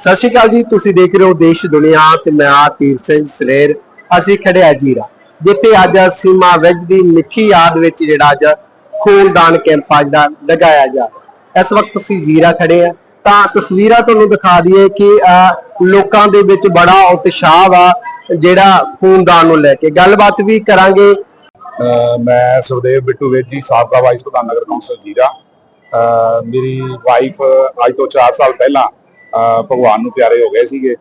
ਸਤਿ ਸ਼੍ਰੀ ਅਕਾਲ ਜੀ, ਤੁਸੀਂ ਦੇਖ ਰਹੇ ਹੋ ਦੇਸ਼ ਦੁਨੀਆ ਤੇ ਮੈਂ ਆ ਤੀਰ ਸਿੰਘ ਸਲੇਰ। ਅਸੀਂ ਖੜੇ ਆ ਜੀਰਾ, ਜਿੱਥੇ ਅੱਜ ਸੀਮਾ ਵੈਜ ਦੀ ਮਿੱਠੀ ਯਾਦ ਵਿੱਚ ਜਿਹੜਾ ਅੱਜ ਖੂਨਦਾਨ ਕੈਂਪ ਆ ਜਿਹੜਾ ਲਗਾਇਆ ਜਾ ਇਸ ਵਕਤ ਅਸੀਂ ਜੀਰਾ ਖੜੇ ਆ ਤਾਂ ਤਸਵੀਰਾਂ ਤੁਹਾਨੂੰ ਦਿਖਾ ਦਈਏ ਕਿ ਲੋਕਾਂ ਦੇ ਵਿੱਚ ਬੜਾ ਉਤਸ਼ਾਹ ਵਾ ਜਿਹੜਾ ਖੂਨਦਾਨ ਨੂੰ ਲੈ ਕੇ। ਗੱਲਬਾਤ ਵੀ ਕਰਾਂਗੇ। ਮੈਂ ਸੁਖਦੇਵ ਬਿੱਟੂ ਵੇਜੀ ਸਾਬਕਾ ਵਾਈਸ ਪ੍ਰਧਾਨ ਨਗਰ ਕੌਂਸਲ ਜੀਰਾ। ਅਹ, ਮੇਰੀ ਵਾਈਫ ਅੱਜ ਤੋਂ 4 ਸਾਲ ਪਹਿਲਾਂ ਭਗਵਾਨ ਨੂੰ ਪਿਆਰੇ ਹੋ ਗਏ ਸੀਗੇ।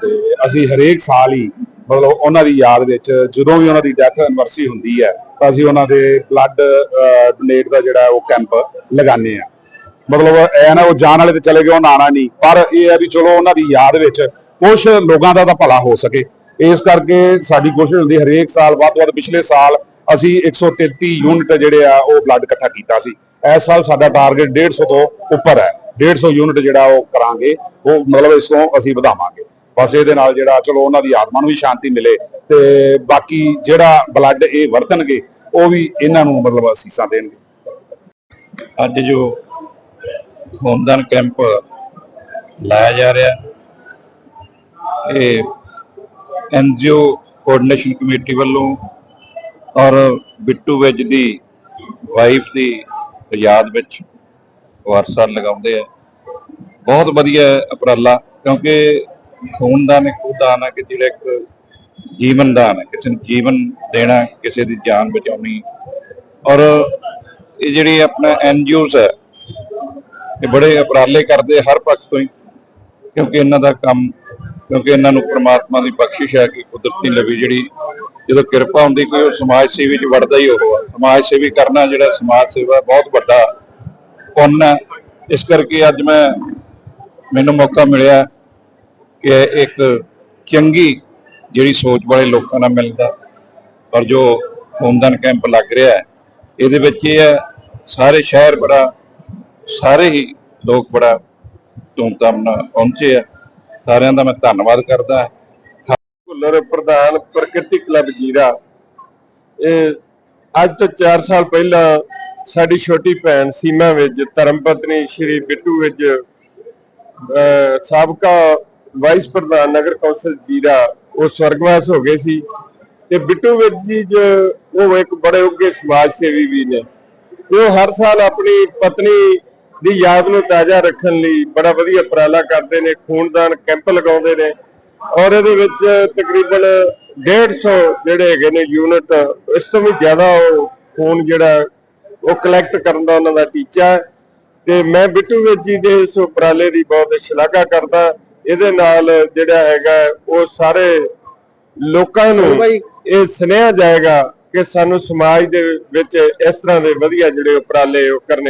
ਤੇ ਅਸੀਂ ਹਰੇਕ ਸਾਲ ਹੀ ਮਤਲਬ ਉਹਨਾਂ ਦੀ ਯਾਦ ਵਿੱਚ ਜਦੋਂ ਵੀ ਉਹਨਾਂ ਦੀ ਡੈਥ ਐਨਵਰਸਰੀ ਹੁੰਦੀ ਹੈ, ਤਾਂ ਅਸੀਂ ਉਹਨਾਂ ਦੇ ਬਲੱਡ ਡੋਨੇਟ ਦਾ ਜਿਹੜਾ ਉਹ ਕੈਂਪ ਲਗਾਉਂਦੇ ਆ ਮਤਲਬ ਐ ਨਾ, ਉਹ ਜਾਣ ਵਾਲੇ ਤੇ ਚਲੇ ਗਏ, ਉਹ ਆਣਾ ਨਹੀਂ। ਪਰ ਇਹ ਹੈ ਵੀ ਚਲੋ ਉਹਨਾਂ ਦੀ ਯਾਦ ਵਿੱਚ ਕੁਝ ਲੋਕਾਂ ਦਾ ਤਾਂ ਭਲਾ ਹੋ ਸਕੇ। ਇਸ ਕਰਕੇ ਸਾਡੀ ਕੋਸ਼ਿਸ਼ ਹੁੰਦੀ ਹਰੇਕ ਸਾਲ, ਵੱਧ ਤੋਂ ਵੱਧ ਪਿਛਲੇ ਸਾਲ ਅਸੀਂ 133 ਯੂਨਿਟ ਜਿਹੜੇ ਆ, ਉਹ ਬਲੱਡ ਇਕੱਠਾ ਕੀਤਾ ਸੀ। ਇਸ ਸਾਲ ਸਾਡਾ ਟਾਰਗੇਟ 150 ਤੋਂ ਉੱਪਰ ਹੈ। 150 ਯੂਨਿਟ ਜਿਹੜਾ ਉਹ ਕਰਾਂਗੇ, ਉਹ ਮਤਲਬ ਇਸ ਤੋਂ ਅਸੀਂ ਵਧਾਵਾਂਗੇ। ਬਸ ਇਹਦੇ ਨਾਲ ਜਿਹੜਾ ਚਲੋ ਉਹਨਾਂ ਦੀ ਆਤਮਾ ਨੂੰ ਵੀ ਸ਼ਾਂਤੀ ਮਿਲੇ ਤੇ ਬਾਕੀ ਜਿਹੜਾ ਬਲੱਡ ਇਹ ਵਰਤਣਗੇ, ਉਹ ਵੀ ਇਹਨਾਂ ਨੂੰ ਮਤਲਬ ਅਸੀਸਾਂ ਦੇਣਗੇ। ਅੱਜ ਜੋ ਖੂਨਦਾਨ ਕੈਂਪ ਲਾਇਆ ਜਾ ਰਿਹਾ, ਇਹ ਐਨਜੀਓ ਕੋਆਰਡੀਨੇਸ਼ਨ ਕਮੇਟੀ ਵੱਲੋਂ ਔਰ ਬਿੱਟੂ ਵੈਜ ਦੀ ਵਾਈਫ ਦੀ ਯਾਦ ਵਿੱਚ ਵਾਰਸਾ ਲਗਾਉਂਦੇ ਆ। ਬਹੁਤ ਵਧੀਆ ਉਪਰਾਲਾ, ਕਿਉਂਕਿ ਖੂਨਦਾਨ ਇੱਕ ਦਾਨ ਹੈ ਕਿ ਜਿਹੜਾ ਇੱਕ ਜੀਵਨ ਦਾਨ ਹੈ ਕਿਸੇ ਨੂੰ ਜੀਵਨ ਦੇਣਾ, ਕਿਸੇ ਦੀ ਜਾਨ ਬਚਾਉਣੀ। ਔਰ ਇਹ ਜਿਹੜੀ ਆਪਣਾ ਐਨਜੀਓਜ਼ ਹੈ, ਇਹ ਬੜੇ ਉਪਰਾਲੇ ਕਰਦੇ ਹਰ ਪੱਖ ਤੋਂ ਹੀ, ਕਿਉਂਕਿ ਇਹਨਾਂ ਦਾ ਕੰਮ, ਕਿਉਂਕਿ ਇਹਨਾਂ ਨੂੰ ਪ੍ਰਮਾਤਮਾ ਦੀ ਬਖਸ਼ਿਸ਼ ਹੈ ਕਿ ਕੁਦਰਤੀ ਲਵੀ ਜਿਹੜੀ ਜਦੋਂ ਕਿਰਪਾ ਹੁੰਦੀ, ਕੋਈ ਉਹ ਸਮਾਜ ਸੇਵੀ ਚ ਵੜਦਾ ਹੀ ਉਹ ਸਮਾਜ ਸੇਵੀ ਕਰਨਾ ਜਿਹੜਾ ਸਮਾਜ ਸੇਵਾ ਬਹੁਤ ਵੱਡਾ ਪੁੰਨ ਹੈ? ਇਸ ਕਰਕੇ ਅੱਜ ਮੈਂ, ਮੈਨੂੰ ਮੌਕਾ ਮਿਲਿਆ ਕਿ ਇੱਕ ਚੰਗੀ ਜਿਹੜੀ ਸੋਚ ਵਾਲੇ ਲੋਕਾਂ ਨਾਲ ਮਿਲਦਾ ਔਰ ਜੋ ਖੂਨਦਾਨ ਕੈਂਪ ਲੱਗ ਰਿਹਾ ਹੈ, ਇਹਦੇ ਵਿੱਚ ਇਹ ਹੈ, ਸਾਰੇ ਸ਼ਹਿਰ ਬੜਾ, ਸਾਰੇ ਹੀ ਲੋਕ ਬੜਾ ਧੂਮਧਾਮ ਨਾਲ ਪਹੁੰਚੇ ਆ। ਸਾਰਿਆਂ ਦਾ ਮੈਂ ਧੰਨਵਾਦ ਕਰਦਾ ਭੁੱਲਰ ਪ੍ਰਧਾਨ ਪ੍ਰਕਿਰਤੀ ਕਲੱਬ ਜੀਰਾ, ਇਹ ਅੱਜ ਤੋਂ 4 ਸਾਲ ਪਹਿਲਾਂ ਸਾਡੀ ਛੋਟੀ ਭੈਣ ਸੀਮਾ ਵਿੱਚ ਧਰਮ ਪਤਨੀ ਸ਼੍ਰੀ ਬਿੱਟੂ ਵਿੱਚ ਸਾਬਕਾ ਵਾਈਸ ਪ੍ਰਧਾਨ ਨਗਰ ਕੌਂਸਲ ਜੀਰਾ, ਉਹ ਸਵਰਗਵਾਸ ਹੋ ਗਏ ਸੀ ਤੇ ਬਿੱਟੂ ਵਿੱਚ ਜੀ ਜੋ ਉਹ ਇੱਕ ਬੜੇ ਉੱਗੇ ਸਮਾਜ ਸੇਵੀ ਵੀ ਨੇ। ਉਹ ਹਰ ਸਾਲ ਆਪਣੀ ਪਤਨੀ ਦੀ ਯਾਦ ਨੂੰ ਤਾਜ਼ਾ ਰੱਖਣ ਲਈ ਬੜਾ ਵਧੀਆ ਉਪਰਾਲਾ ਕਰਦੇ ਨੇ, ਖੂਨਦਾਨ ਕੈਂਪ ਲਗਾਉਂਦੇ ਨੇ ਔਰ ਇਹਦੇ ਵਿੱਚ ਤਕਰੀਬਨ 150 ਜਿਹੜੇ ਹੈਗੇ ਨੇ ਯੂਨਿਟ ਇਸ ਤੋਂ ਵੀ ਜ਼ਿਆਦਾ ਉਹ ਖੂਨ ਜਿਹੜਾ ਉਹ ਕਲੈਕਟ ਕਰਨ ਦਾ ਉਹਨਾਂ ਦਾ ਟੀਚਾ ਹੈ ਤੇ ਮੈਂ ਬਿੱਟੂ ਜੀ ਦੇ ਇਸ ਉਪਰਾਲੇ ਦੀ ਬਹੁਤ ਸ਼ਲਾਘਾ ਕਰਦਾ। ਇਹਦੇ ਨਾਲ ਜਿਹੜਾ ਹੈਗਾ ਉਹ ਸਾਰੇ ਲੋਕਾਂ ਨੂੰ ਇਹ ਸੁਨੇਹਾ ਜਾਏਗਾ ਕਿ ਸਾਨੂੰ ਸਮਾਜ ਦੇ ਵਿੱਚ ਇਸ ਤਰ੍ਹਾਂ ਦੇ ਵਧੀਆ ਜਿਹੜੇ ਉਪਰਾਲੇ ਉਹ ਕਰਨੇ